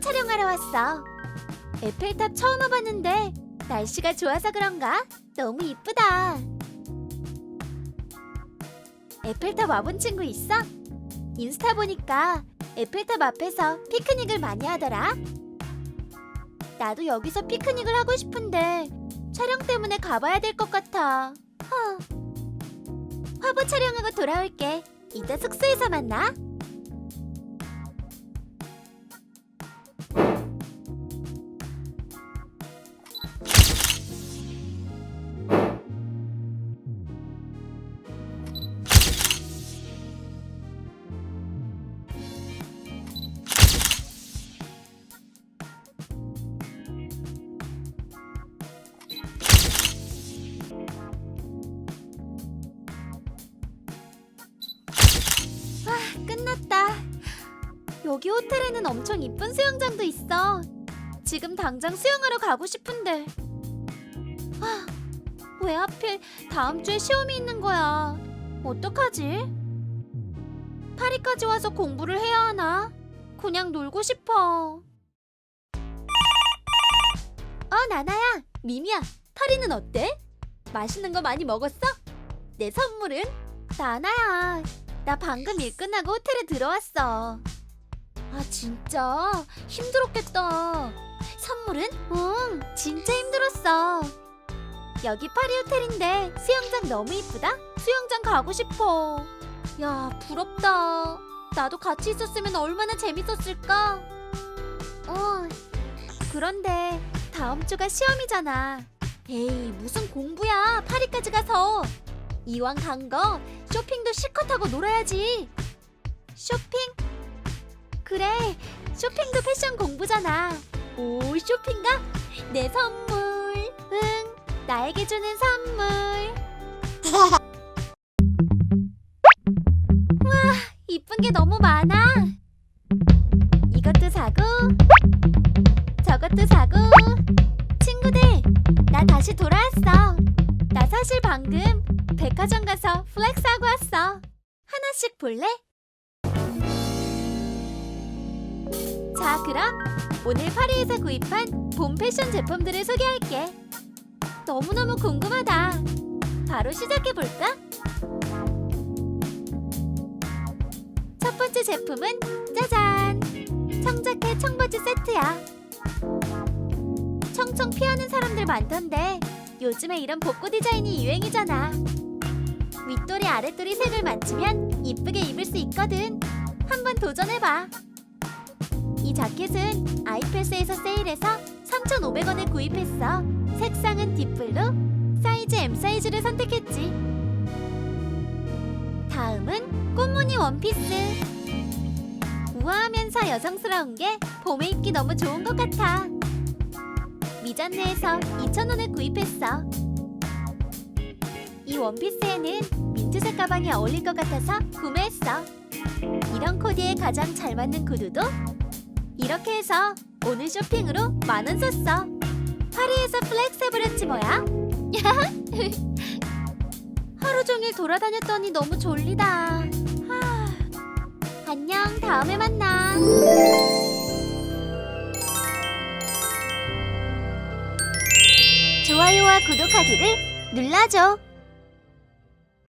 촬영하러 왔어. 에펠탑 처음 와봤는데 날씨가 좋아서 그런가? 너무 이쁘다. 에펠탑 와본 친구 있어? 인스타 보니까 에펠탑 앞에서 피크닉을 많이 하더라. 나도 여기서 피크닉을 하고 싶은데 촬영 때문에 가봐야 될 것 같아. 허. 화보 촬영하고 돌아올게. 이따 숙소에서 만나. 끝났다. 여기 호텔에는 엄청 이쁜 수영장도 있어. 지금 당장 수영하러 가고 싶은데. 아, 왜 하필 다음 주에 시험이 있는 거야? 어떡하지? 파리까지 와서 공부를 해야 하나? 그냥 놀고 싶어. 어, 나나야, 미미야, 파리는 어때? 맛있는 거 많이 먹었어? 내 선물은? 나나야, 나 방금 일 끝나고 호텔에 들어왔어. 아, 진짜? 힘들었겠다. 선물은? 응, 진짜 힘들었어. 여기 파리 호텔인데 수영장 너무 이쁘다? 수영장 가고 싶어. 야, 부럽다. 나도 같이 있었으면 얼마나 재밌었을까? 어, 그런데 다음 주가 시험이잖아. 에이, 무슨 공부야. 파리까지 가서. 이왕 간 거 쇼핑도 실컷 하고 놀아야지. 쇼핑? 그래, 쇼핑도 패션 공부잖아. 오, 쇼핑가? 내 선물. 응, 나에게 주는 선물. 와, 이쁜 게 너무 많아. 이것도 사고, 저것도 사고. 친구들, 나 다시 돌아왔어. 나 사실 방금 백화점 가서 플렉스하고 왔어. 하나씩 볼래? 자, 그럼 오늘 파리에서 구입한 봄 패션 제품들을 소개할게. 너무너무 궁금하다. 바로 시작해 볼까? 첫 번째 제품은 짜잔! 청자켓 청바지 세트야. 청청 피하는 사람들 많던데 요즘에 이런 복고 디자인이 유행이잖아. 윗도리 아랫도리 색을 맞추면 이쁘게 입을 수 있거든. 한번 도전해봐. 이 자켓은 아이패스에서 세일해서 3,500원에 구입했어. 색상은 딥블루, 사이즈 M 사이즈를 선택했지. 다음은 꽃무늬 원피스. 우아하면서 여성스러운 게 봄에 입기 너무 좋은 것 같아. 미전네에서 2,000원에 구입했어. 이 원피스에는 민트색 가방이 어울릴 것 같아서 구매했어. 이런 코디에 가장 잘 맞는 구두도 이렇게 해서 오늘 쇼핑으로 만 원 썼어. 파리에서 플렉스 해버렸지 뭐야? 하루 종일 돌아다녔더니 너무 졸리다. 하... 안녕, 다음에 만나. 좋아요와 구독하기를 눌러줘.